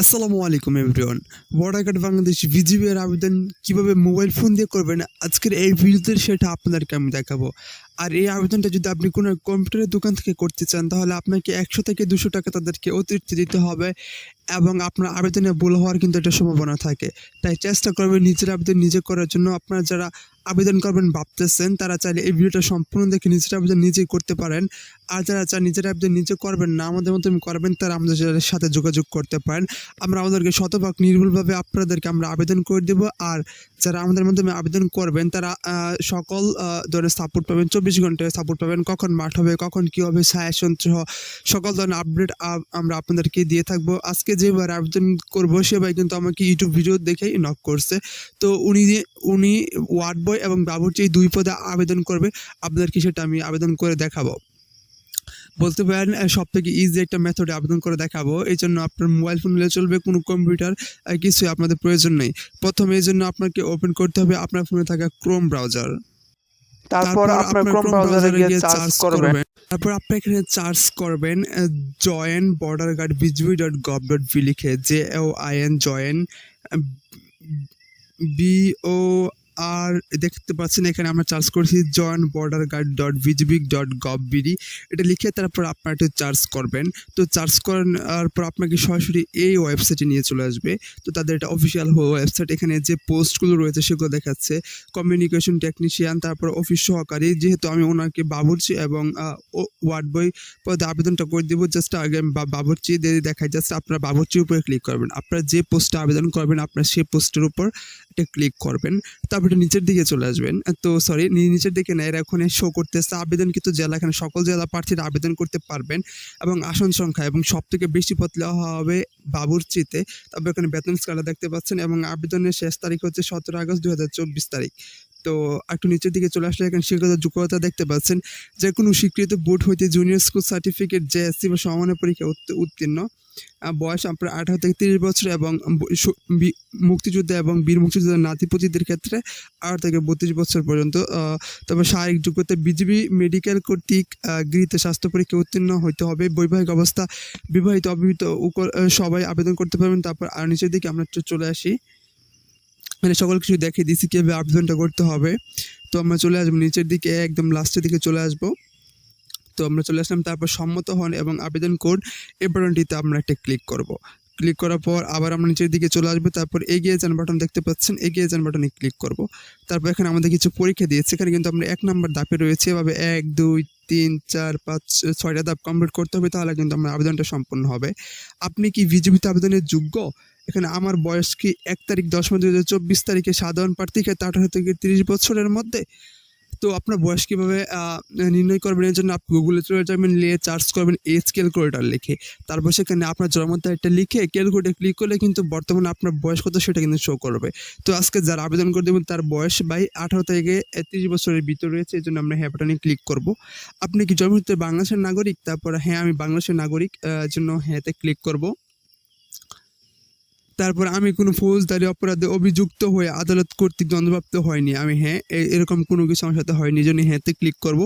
আসসালামু আলাইকুম everyone border guard Bangladesh BGB এর আবেদন কীভাবে মোবাইল ফোন দিয়ে করবেন? আজকের এই ভিডিওতে সেটা আপনাদেরকে আমি দেখাবো। আর এই আবেদনটা যদি আপনি কোনো কম্পিউটারের দোকান থেকে করতে চান, তাহলে আপনাকে একশো থেকে দুশো টাকা তাদেরকে অতিরিক্ত দিতে হবে এবং আপনার আবেদনে ভুল হওয়ার কিন্তু একটা সম্ভাবনা থাকে। তাই চেষ্টা করবেন নিজের আবেদন নিজে করার জন্য। আপনারা যারা আবেদন করবেন ভাবতেছেন, তারা চাইলে এই ভিডিওটা সম্পূর্ণ দেখে নিজের আবেদন নিজেই করতে পারেন। আর যারা চান নিজের আবেদন নিজে করবেন না, আমাদের মতো করবেন, তারা আমাদের সাথে যোগাযোগ করতে পারেন। আমরা আমাদেরকে শতভাগ নির্ভুলভাবে আপনাদেরকে আমরা আবেদন করে দেব। আর যারা আমাদের মাধ্যমে আবেদন করবেন, তারা সকল ধরনের সাপোর্ট পাবেন। চব্বিশ ঘন্টায় সাপোর্ট পাবেন। কখন মাঠ হবে, কখন কী হবে সায়াসন সহ সকল ধরনের আপডেট আমরা আপনাদেরকে দিয়ে থাকব। আজকে যেবার আবেদন করব সেবার কিন্তু আমাকে ইউটিউব ভিডিও দেখেই নক করছে। তো উনি উনি ওয়ার্ড বয় এবং বাবুর্চি দুই পদে আবেদন করবে, আপনাদেরকে সেটা আমি আবেদন করে দেখাবো। বলতে পারেন সব থেকে ইজি একটা মেথডে আবেদন করে দেখাবো। এই জন্য আপনার মোবাইল ফোন নিলে চলবে, কোনো কম্পিউটার কিছুই আপনাদের প্রয়োজন নেই। প্রথমে এই জন্য আপনাকে ওপেন করতে হবে আপনার ফোনে থাকা ক্রোম ব্রাউজার তারপর আপনার ক্রোম ব্রাউজারে গিয়ে সার্চ করবেন। তারপর আপনি এখানে সার্চ করবেন join border guard BGB dot gov dot B লিখে J O I N join B O R দেখতে পাচ্ছেন এখানে আমরা চার্জ করছি join border guard dot BGB dot gov BD এটা লিখে তারপর আপনার একটু চার্জ করবেন। তো চার্জ করার পর আপনাকে সরাসরি এই ওয়েবসাইটে নিয়ে চলে আসবে। তো তাদের এটা অফিসিয়াল ওয়েবসাইট এখানে যে পোস্টগুলো রয়েছে সেগুলো দেখাচ্ছে। কমিউনিকেশন টেকনিশিয়ান তারপর অফিস সহকারী। যেহেতু আমি ওনাকে বাবুর্চি এবং ওয়ার্ড বই পদে আবেদনটা করে দেবো। জাস্ট আগে বাবুর্চি দেখায় জাস্ট আপনার বাবুর্চির উপরে ক্লিক করবেন। আপনার যে পোস্টে আবেদন করবেন, আপনার সেই পোস্টের উপর এটা ক্লিক করবেন। তারপর এটা নিচের দিকে চলে আসবেন। তো সরি নিচের দিকে না, এরা এখন শো করতেছে। আবেদন কিন্তু জেলা এখানে সকল জেলা প্রার্থীরা আবেদন করতে পারবেন এবং আসন সংখ্যা এবং সব থেকে বেশি পদ দেওয়া হবে বাবুর্চিতে। তারপর এখানে বেতন স্কেলা দেখতে পাচ্ছেন এবং আবেদনের শেষ তারিখ হচ্ছে সতেরো আগস্ট দু হাজার চব্বিশ তারিখ। তো একটু নিচের দিকে চলে আসলে এখানে শিক্ষাগত যোগ্যতা দেখতে পাচ্ছেন। যে কোনো স্বীকৃত বোর্ড হইতে জুনিয়র স্কুল সার্টিফিকেট যে এসসি বা সমানের পরীক্ষা উত্তীর্ণ। বয়স আপনার আঠারো থেকে তিরিশ বছর এবং মুক্তিযুদ্ধ এবং বীর মুক্তিযোদ্ধার নাতিপতিদের ক্ষেত্রে আঠারো থেকে বত্রিশ বছর পর্যন্ত তবে শারীরিক যোগ্যতা বিজিবি মেডিকেল কর্তৃক গৃহীত স্বাস্থ্য পরীক্ষা উত্তীর্ণ হতে হবে। বৈবাহিক অবস্থা বিবাহিত অবিবাহিত সবাই আবেদন করতে পারবেন। তারপর আর নিচের দিকে আমরা চলে আসি। মানে সকল কিছু দেখিয়ে দিচ্ছি কীভাবে আবেদনটা করতে হবে। তো আমরা চলে আসব নিচের দিকে, একদম লাস্টের দিকে চলে আসব। তো আমরা চলে আসলাম। তারপর সম্মত হন এবং আবেদন কোড এই বাটনটিতে আমরা একটা ক্লিক করব। ক্লিক করার পর আবার আমরা নিচের দিকে চলে আসব। তারপর এগিয়ে যান বাটন দেখতে পাচ্ছেন। এগিয়ে যান বাটনে ক্লিক করব। তারপর এখানে আমাদের কিছু পরীক্ষা দিয়েছে। এখানে কিন্তু আমরা এক নম্বর ধাপে রয়েছে। এভাবে এক, দুই, তিন, চার, পাঁচ, ছয়টা ধাপ কমপ্লিট করতে হবে। তাহলে কিন্তু আমার আবেদনটা সম্পূর্ণ হবে। আপনি কি ভিজিবিতে আবেদনের যোগ্য? এখানে আমার বয়স কি এক তারিখ দশ মাস দু হাজার চব্বিশ তারিখে? সাধারণ প্রার্থী ক্ষেত্রে আঠারো থেকে তিরিশ বছরের মধ্যে? তো আপনার বয়স কীভাবে নির্ণয় করবেন? এর জন্য আপনি গুগলে চলে যাবেন, নিয়ে চার্জ করবেন এজ ক্যালকুলেটার লিখে। তারপর সেখানে আপনার জন্ম তারিখটা লিখে ক্যালকুলেটার ক্লিক করলে কিন্তু বর্তমানে আপনার বয়স কত সেটা কিন্তু শো করবে। তো আজকে যারা আবেদন করে দেবেন, তার বয়স বাই আঠারো থেকে তিরিশ বছরের ভিতরে রয়েছে এই জন্য আমরা হ্যাঁ বাটনে ক্লিক করব। আপনি কি জন্মসূত্রে বাংলাদেশের নাগরিক? তারপর হ্যাঁ আমি বাংলাদেশের নাগরিক জন্য হ্যাঁতে ক্লিক করব। তারপর আমি কোনো ফৌজদারি অপরাধে অভিযুক্ত হয়ে আদালত কর্তৃক দণ্ডপ্রাপ্ত হয়নি। আমি হ্যাঁ এরকম কোনো কিছু আমার সাথে হয়নি জন্য হ্যাঁতে ক্লিক করব।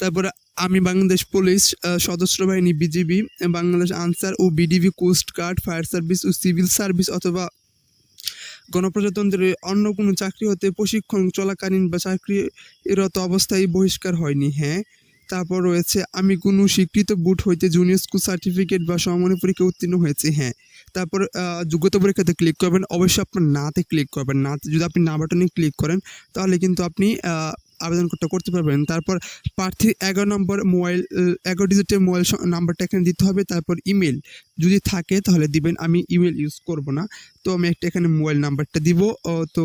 তারপর আমি বাংলাদেশ পুলিশ সশস্ত্র বাহিনী, বিজিবি, বাংলাদেশ আনসার ও বিডিবি, কোস্ট গার্ড, ফায়ার সার্ভিস ও সিভিল সার্ভিস অথবা গণপ্রজাতন্ত্রের অন্য কোনো চাকরি হতে প্রশিক্ষণ চলাকালীন বা চাকরিরত অবস্থায় বহিষ্কার হয়নি। হ্যাঁ তারপর রয়েছে, আমি কোনো স্বীকৃত বুট হইতে জুনিয়র স্কুল সার্টিফিকেট বা সমমানের পরীক্ষা উত্তীর্ণ হয়েছে। হ্যাঁ তারপর যোগ্যতা পরীক্ষাতে ক্লিক করবেন। অবশ্যই আপনার নাতে ক্লিক করবেন। নাতে যদি আপনি না বাটনে ক্লিক করেন, তাহলে কিন্তু আপনি আবেদন করতে করতে পারবেন। তারপর প্রার্থীর এগারো নম্বর মোবাইল এগারো ডিজিটের মোবাইল নাম্বারটা এখানে দিতে হবে। তারপর ইমেল যদি থাকে, তাহলে দিবেন। আমি ইমেল ইউজ করব না। তো আমি একটা এখানে মোবাইল নাম্বারটা দিব। তো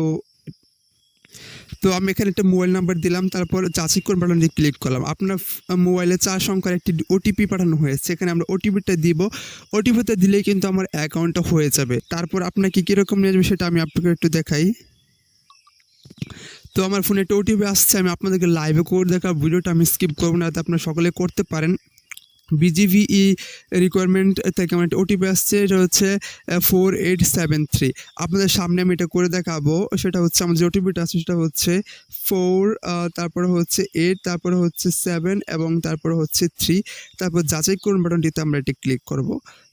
তো আমি এখানে একটা মোবাইল নাম্বার দিলাম, তারপর যাচাই করে বাটনে ক্লিক করলাম। আপনার মোবাইলে চার সংখ্যার একটি ওটিপি পাঠানো হয়েছে, এখানে আমরা ওটিপিটা দিব। ওটিপিটা দিলেই কিন্তু আমার অ্যাকাউন্টটা হয়ে যাবে। তারপর আপনাকে কীরকম নিয়ে যাবে সেটা আমি আপনাকে একটু দেখাই। তো আমার ফোনে একটা ওটিপি আসছে, আমি আপনাদেরকে লাইভে করে দেখা ভিডিওটা আমি স্কিপ করব না, যাতে আপনারা সকলে করতে পারেন। বিজিভিই রিকোয়ারমেন্ট থেকে আমার একটা ওটিপি আসছে, এটা হচ্ছে ফোর এইট সেভেন থ্রি আপনাদের সামনে আমি এটা করে দেখাবো, সেটা হচ্ছে আমার যে ওটিপিটা আছে, সেটা হচ্ছে ফোর তারপরে হচ্ছে এইট তারপরে হচ্ছে সেভেন এবং তারপরে হচ্ছে থ্রি তারপর যাচাই করুন বাটনটিতে আমরা এটি ক্লিক করব।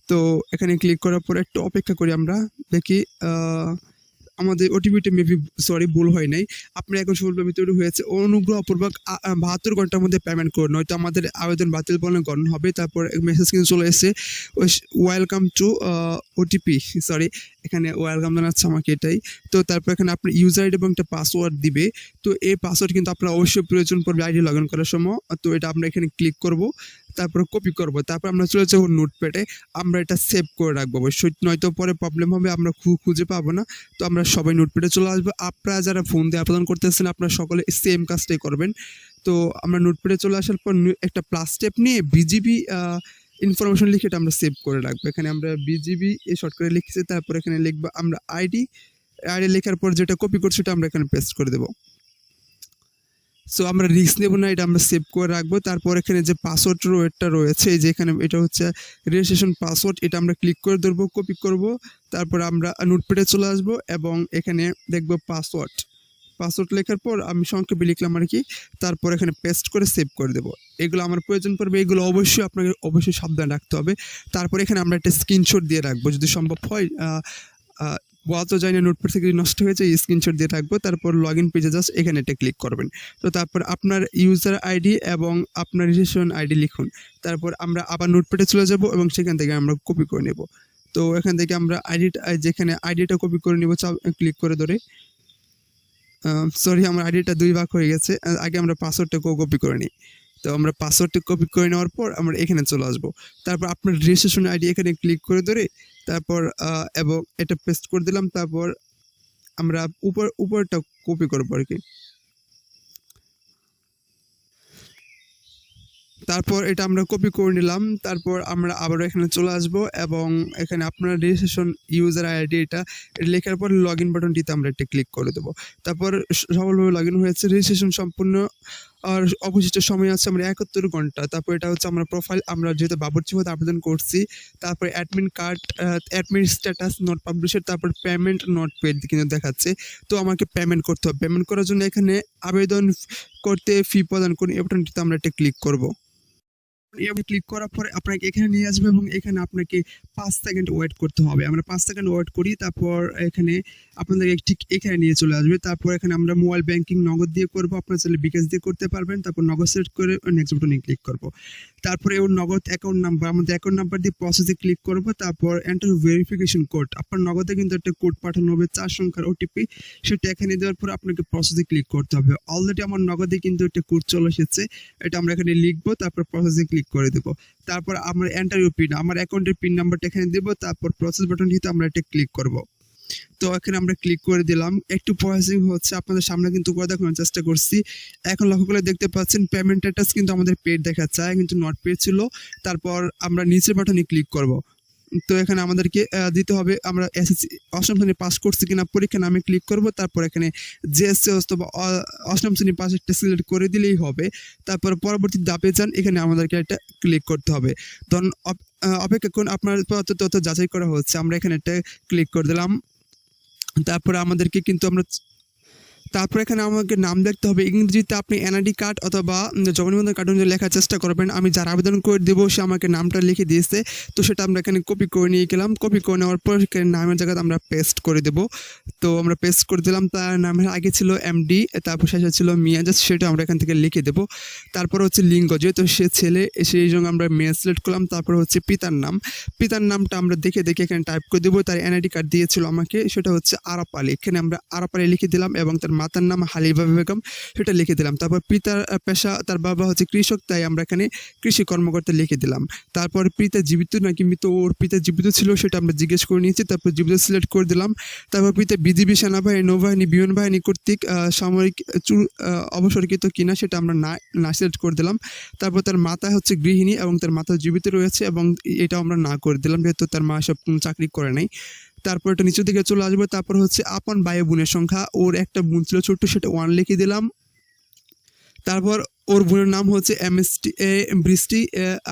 তো এখানে ক্লিক করার পর একটু অপেক্ষা করি আমরা, দেখি আমাদের ওটিপিটা মেবি সরি ভুল হয় নাই। আপনার এখন সফলভাবে তৈরি হয়েছে। অনুগ্রহপূর্বক বাহাত্তর ঘণ্টার মধ্যে পেমেন্ট করুন। নয়তো আমাদের আবেদন বাতিল বলে গণ্য হবে। তারপর মেসেজ কিন্তু চলে এসেছে। ওয়েলকাম টু ওটিপি সরি এখানে ওয়েলকাম জানাচ্ছে আমাকে এটাই। তো তারপর এখানে আপনার ইউজার আইডি এবং একটা পাসওয়ার্ড দিবে। তো এই পাসওয়ার্ড কিন্তু আপনার অবশ্যই প্রয়োজন পড়বে আইডি লগ ইন করার সময়। তো এটা আমরা এখানে ক্লিক করব। তারপর কপি করব। তারপর আমরা চলে যাব নোটপ্যাডে আমরা এটা সেভ করে রাখব অবশ্যই। নয়তো পরে প্রবলেম হবে, আমরা খু- খুঁজে পাবো না। তো আমরা সবাই নোটপ্যাডে চলে আসব। আপনারা যারা ফোন দিয়ে আবেদন করতেছেন, আপনারা সকলে সেম কাজটাই করবেন। তো আমরা নোটপ্যাডে চলে আসার পর একটা প্লাস স্টেপ নিয়ে বিজিবি ইনফরমেশন লিখে এটা আমরা সেভ করে রাখব। এখানে আমরা বিজিবি এই শর্ট করে লিখেছি, তারপর এখানে লিখব আমরা আইডি আইডি লেখার পর যেটা কপি করছি, সেটা আমরা এখানে পেস্ট করে দেবো। সো আমরা রিস্ক নেব না, এটা আমরা সেভ করে রাখব। তারপর এখানে যে পাসওয়ার্ড রোয়েটটা রয়েছে যে এখানে এটা হচ্ছে রেজিস্ট্রেশন পাসওয়ার্ড এটা আমরা ক্লিক করে ধরবো কপি করব। তারপর আমরা নোটপ্যাডে চলে আসব এবং এখানে দেখব পাসওয়ার্ড পাসওয়ার্ড লেখার পর আমি সংক্ষেপে লিখলাম আর কি, তারপর এখানে পেস্ট করে সেভ করে দেবো। এগুলো আমার প্রয়োজন পড়বে, এগুলো অবশ্যই আপনাকে অবশ্যই সাবধান রাখতে হবে। তারপর এখানে আমরা একটা স্ক্রিনশট দিয়ে রাখব, যদি সম্ভব হয় তো যায় না, নোটপ্যাড থেকে নষ্ট হয়েছে স্ক্রিনশট দিয়ে রাখব তারপর লগ ইন পেজে জাস্ট এখানে এটা ক্লিক করবেন। তো তারপর আপনার ইউজার আইডি এবং আপনার রেজিস্ট্রেশন আইডি লিখুন। তারপর আমরা আবার নোটপ্যাডে চলে যাব এবং সেখান থেকে আমরা কপি করে নেব। তো এখান থেকে আমরা আইডিটা যেখানে আইডিটা কপি করে নেব ক্লিক করে ধরে। সরি আমার আইডিটা দুই ভাগ হয়ে গেছে। আগে আমরা পাসওয়ার্ডটা কপি করে নিই। তো আমরা পাসওয়ার্ডটা কপি করে নেওয়ার পর আমরা এখানে চলে আসব। তারপর আপনার রেজিস্ট্রেশন আইডি এখানে ক্লিক করে ধরে তারপর এবং এটা পেস্ট করে দিলাম, তারপর আমরা উপর, উপরটা কপি করব আর কি। তারপর এটা আমরা কপি করে নিলাম, তারপর আমরা আবার এখানে চলে আসব এবং এখানে আপনার রেজিস্ট্রেশন ইউজার আইডি এটা লেখার পর লগ ইন বাটনটিতে আমরা এটা ক্লিক করে দেবো। তারপর সফলভাবে লগ ইন হয়েছে রেজিস্ট্রেশন সম্পূর্ণ আর অবশিষ্ট সময় আছে আমরা একাত্তর ঘণ্টা। তারপর এটা হচ্ছে আমরা প্রোফাইল আমরা যেহেতু বাবুর্চি পদে আবেদন করছি, তারপর admin card admin status not পাবলিশের তারপর পেমেন্ট নট পেড কিন্তু দেখাচ্ছে। তো আমাকে পেমেন্ট করতে হবে। পেমেন্ট করার জন্য এখানে আবেদন করতে ফি প্রদান করি এই বাটনটিতে আমরা এটা ক্লিক করব। এভাবে ক্লিক করার পরে আপনাকে এখানে নিয়ে আসবে এবং এখানে আপনাকে পাঁচ সেকেন্ড ওয়েট করতে হবে। আমরা পাঁচ সেকেন্ড ওয়েট করি, তারপর এখানে আপনাদেরকে ঠিক এখানে নিয়ে চলে আসবে। তারপর এখানে আমরা মোবাইল ব্যাংকিং নগদ দিয়ে করব, আপনার চাইলে বিকাশ দিয়ে করতে পারবেন। তারপর নগদ সেট করে নেক্সট বাটনে ক্লিক করব। তারপরে ওর নগদ অ্যাকাউন্ট নাম্বার আমাদের অ্যাকাউন্ট নাম্বার দিয়ে প্রসেসে ক্লিক করব। তারপর এন্টার ভেরিফিকেশন কোড আপনার নগদে কিন্তু একটা কোড পাঠানো হবে, চার সংখ্যার ওটিপি সেটা এখানে দেওয়ার পর আপনাকে প্রসেসে ক্লিক করতে হবে। অলরেডি আমার নগদে কিন্তু একটা কোড চলে এসেছে। এটা আমরা এখানে লিখব, তারপর প্রসেসে ক্লিক করে দেবো। তারপর আমার এন্টার ইউ পিন আমার অ্যাকাউন্টের পিন নাম্বারটা এখানে দেবো, তারপর প্রসেস বাটনটিতে আমরা এটা ক্লিক করব। তো এখানে আমরা ক্লিক করে দিলাম। একটু প্রসেসিং হচ্ছে, আপনাদের সামনে কিন্তু করে দেখানোর চেষ্টা করছি। এখন লক্ষ্য করে দেখতে পাচ্ছেন পেমেন্ট স্ট্যাটাস কিন্তু আমাদের পেড দেখাচ্ছে চায় কিন্তু নট পেড ছিল। তারপর আমরা নিচের বাটনে ক্লিক করব। তো এখানে আমাদেরকে দিতে হবে, আমরা এসএসসি অষ্টম শ্রেণি পাস করছি কিনা পরীক্ষা নামে ক্লিক করব, তারপর এখানে জিএসসি অথবা অষ্টম শ্রেণি পাস একটা সিলেক্ট করে দিলেই হবে। তারপর পরবর্তী দাপে যান, এখানে আমাদেরকে একটা ক্লিক করতে হবে। ধরুন, অপ- অপেক্ষা করুন, আপনার তথ্য যাচাই করা হচ্ছে, আমরা এখানে একটা ক্লিক করে দিলাম। তারপরে আমাদেরকে কিন্তু আমরা তারপর এখানে আমাকে নাম দেখতে হবে। ইংরেজিতে আপনি এনআইডি কার্ড অথবা জন্ম নিবন্ধন কার্ড অনুযায়ী লেখার চেষ্টা করবেন। আমি যার আবেদন করে দেবো, সে আমাকে নামটা লিখে দিয়েছে। তো সেটা আমরা এখানে কপি করে নিয়ে গেলাম। কপি করে নেওয়ার পর নামের জায়গাতে আমরা পেস্ট করে দেব। তো আমরা পেস্ট করে দিলাম। তার নামের আগে ছিল এমডি তারপর শেষে ছিল মিয়া জাস্ট সেটা আমরা এখান থেকে লিখে দেবো। তারপর হচ্ছে লিঙ্গ, যেহেতু সে ছেলে, সেই জন্য আমরা মেয়ে সিলেক্ট করলাম। তারপর হচ্ছে পিতার নাম। পিতার নামটা আমরা দেখে দেখে এখানে টাইপ করে দেবো। তার এনআইডি কার্ড দিয়েছিল আমাকে, সেটা হচ্ছে আরাপ আলী এখানে আমরা আরাপ আলী লিখে দিলাম এবং তার মাতার নাম হালিবা বেগম, সেটা লিখে দিলাম। তারপর পিতার পেশা, তার বাবা হচ্ছে কৃষক, তাই আমরা এখানে কৃষি কর্মকর্তা লিখে দিলাম। তারপর পিতা জীবিত নাকি মৃত, ওর পিতা জীবিত ছিল সেটা আমরা জিজ্ঞেস করে নিয়েছি, তারপর জীবিত সিলেক্ট করে দিলাম। তারপর পিতা বিজিবি সেনাবাহিনী, নৌবাহিনী, বিমান বাহিনী কর্তৃক সামরিক অবসরকৃত কিনা সেটা আমরা না না সিলেক্ট করে দিলাম। তারপর তার মাতা হচ্ছে গৃহিণী এবং তার মাতা জীবিত রয়েছে এবং এটা আমরা না করে দিলাম, যেহেতু তার মা সব চাকরি করে নাই। তারপর এটা নিচের দিকে চলে আসবে, তারপর হচ্ছে আপন ভাই বোনের সংখ্যা। ওর একটা বোন ছিল ছোট্ট, সেটা ওয়ান লিখে দিলাম। তারপর ওর বোনের নাম হচ্ছে এম এস টি এ বৃষ্টি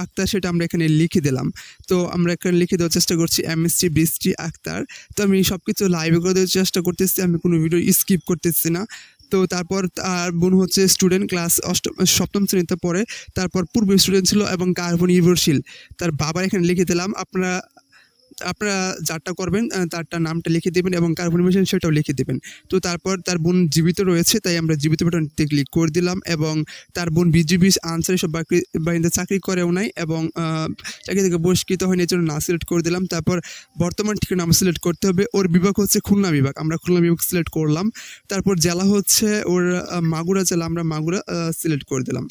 আক্তার, সেটা আমরা এখানে লিখে দিলাম। তো আমরা এখানে লিখে দেওয়ার চেষ্টা করছি এম এস টি বৃষ্টি আক্তার। তো আমি সব কিছু লাইভে করে দেওয়ার চেষ্টা করতেছি, আমি কোনো ভিডিও স্কিপ করতেছি না। তো তারপর তার বোন হচ্ছে স্টুডেন্ট ক্লাস অষ্টম, সপ্তম শ্রেণীতে পড়ে। তারপর পূর্ব স্টুডেন্ট ছিল এবং কার্বন নির্ভরশীল তার বাবা এখানে লিখে দিলাম, আপনারা আপনারা যারটা করবেন তারটা নামটা লিখে দেবেন এবং কার বোন সেটাও লিখে দেবেন। তো তারপর তার বোন জীবিত রয়েছে, তাই আমরা জীবিত বাটনটি ক্লিক করে দিলাম এবং তার বোন বিজিবি আনসার সব বাকরি বাহিনীতে চাকরি করেও নাই এবং চাকরি থেকে বহিষ্কৃত হয়নি জন্য না সিলেক্ট করে দিলাম। তারপর বর্তমান ঠিকানা আমরা সিলেক্ট করতে হবে। ওর বিভাগ হচ্ছে খুলনা বিভাগ, আমরা খুলনা বিভাগ সিলেক্ট করলাম। তারপর জেলা হচ্ছে ওর মাগুরা জেলা, আমরা মাগুরা সিলেক্ট করে দিলাম।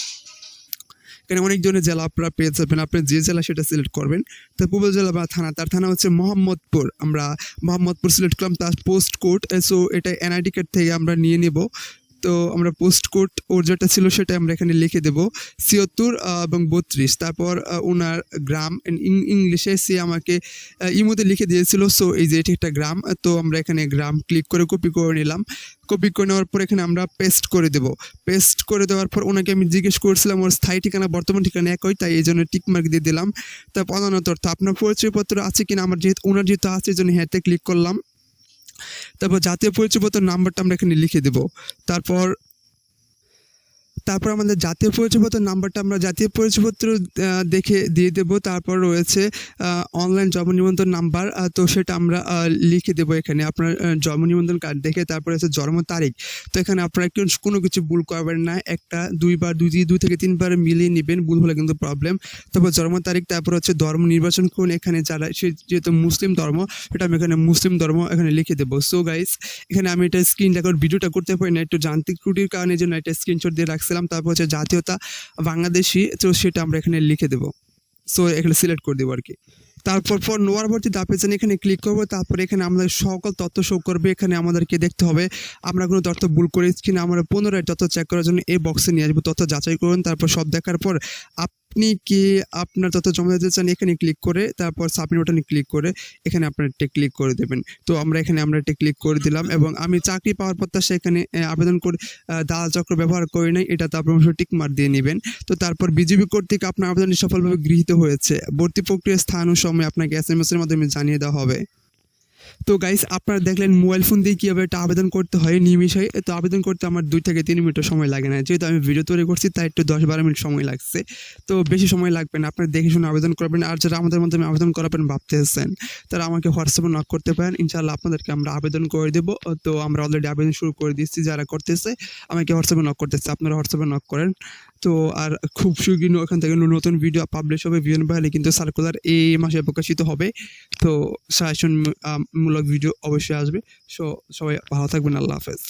এখানে অনেক ধরনের জেলা আপনারা পেয়ে যাবেন। আপনি যে জেলা সেটা সিলেক্ট করবেন। তো পূর্ব জেলা বা থানা, তার থানা হচ্ছে মোহাম্মদপুর। আমরা মোহাম্মদপুর সিলেক্ট করলাম, তার পোস্ট কোড সো এটা এনআইডি কার্ড থেকে আমরা নিয়ে নেব। তো আমরা পোস্ট কোড ওর যেটা ছিল সেটা আমরা এখানে লিখে দেব, ছিয়াত্তর এবং বত্রিশ। তারপর ওনার গ্রাম ইংলিশে সে আমাকে ইমোতে লিখে দিয়েছিল সো এই যে এটি একটা গ্রাম তো আমরা এখানে গ্রাম ক্লিক করে কপি করে নিলাম। কপি করে নেওয়ার পর এখানে আমরা পেস্ট করে দেব। পেস্ট করে দেওয়ার পর ওনাকে আমি জিজ্ঞেস করছিলাম, ওর স্থায়ী ঠিকানা বর্তমান ঠিকানা একই? তাই এই জন্য টিকমার্ক দিয়ে দিলাম। তারপর অন্যান্য তথ্য, আপনার পরিচয়পত্র আছে কিনা? আমার যেহেতু ওনার যেহেতু আছে, এই জন্য হ্যাঁতে ক্লিক করলাম। তারপর জাতীয় পরিচয়পত্র নাম্বারটা আমরা এখানে লিখে দেবো। তারপর তারপর আমাদের জাতীয় পরিচয়পত্র, নাম্বারটা আমরা জাতীয় পরিচয়পত্র দেখে দিয়ে দেব। তারপর রয়েছে অনলাইন জন্ম নিবন্ধন নাম্বার। তো সেটা আমরা লিখে দেবো এখানে আপনার জন্ম নিবন্ধন কার্ড দেখে। তারপরে হচ্ছে জন্ম তারিখ। তো এখানে আপনারা কোনো কিছু ভুল করবেন না। একটা দুইবার দুই দুই থেকে তিনবার মিলিয়ে নেবেন, ভুল হলে কিন্তু প্রবলেম তারপর জন্ম তারিখ, তারপর হচ্ছে ধর্ম নির্বাচন করুন এখানে যারা, সে যেহেতু মুসলিম ধর্ম, সেটা আমি এখানে মুসলিম ধর্ম এখানে লিখে দেবো। সো গাইস এখানে আমি এটা স্ক্রিন রেকর্ড ভিডিওটা করতে পারি না, একটু যান্ত্রিক ত্রুটির কারণে জন্য একটা স্ক্রিনশট দিয়ে রাখছিলাম তারপর হচ্ছে জাতীয়তা বাংলাদেশি, তো সেটা আমরা এখানে লিখে দেবো। সো এখানে সিলেক্ট করে দেবো আর কি তারপর পর নোয়ারবর্তী দাপেজেন এখানে ক্লিক করব, তারপরে এখানে আমাদের সকল তথ্য শো করবে। এখানে আমাদেরকে দেখতে হবে, আমরা কোনো তথ্য ভুল করেছি কিনা, আমরা পুনরায় তথ্য চেক করার জন্য এই বক্সে নিয়ে আসব। তথ্য যাচাই করুন, তারপর সব দেখার পর আপনি কি আপনার তথ্য জমা দিতে চান এখানে ক্লিক করে, তারপর সাবমিট বাটনে ক্লিক করে, এখানে আপনার একটা ক্লিক করে দেবেন। তো আমরা এখানে আমরা একটা ক্লিক করে দিলাম এবং আমি চাকরি পাওয়ার প্রত্যাশা এখানে আবেদন করে দালাল চক্র ব্যবহার করি নাই, এটা তো আপনার অবশ্যই টিক মার দিয়ে নেবেন। তো তারপর বিজেপি কর্তৃক আপনার আবেদনটি সফলভাবে গৃহীত হয়েছে। ভর্তি প্রক্রিয়ার স্থান ও সময় আপনাকে এস এম এস এর মাধ্যমে জানিয়ে দেওয়া হবে। তো গাইস আপনারা দেখলেন মোবাইল ফোন দিয়ে কীভাবে এটা আবেদন করতে হয় নিমিষে তো আবেদন করতে আমার দুই থেকে তিন মিনিটও সময় লাগে না। যেহেতু আমি ভিডিও তৈরি করছি, তাই একটু দশ বারো মিনিট সময় লাগছে। তো বেশি সময় লাগবে না। আপনারা দেখে শুনে আবেদন করবেন। আর যারা আমাদের মাধ্যমে আবেদন করাবেন ভাবতেছেন, তারা আমাকে হোয়াটসঅ্যাপে নক করতে পারেন। ইনশাআল্লাহ আপনাদেরকে আমরা আবেদন করে দেবো। তো আমরা অলরেডি আবেদন শুরু করে দিচ্ছি যারা করতেছে, আমাকে হোয়াটসঅ্যাপে নক করতেছে। আপনারা হোয়াটসঅ্যাপে নক করেন। তো আর খুব শীঘ্রই ওখান থেকে নতুন ভিডিও পাবলিশ হবে বিভিন্ন ভাইলে কিন্তু সার্কুলার এই মাসে প্রকাশিত হবে। তো সাজেশনমূলক ভিডিও অবশ্যই আসবে। সো সবাই ভালো থাকবেন, আল্লাহ হাফেজ।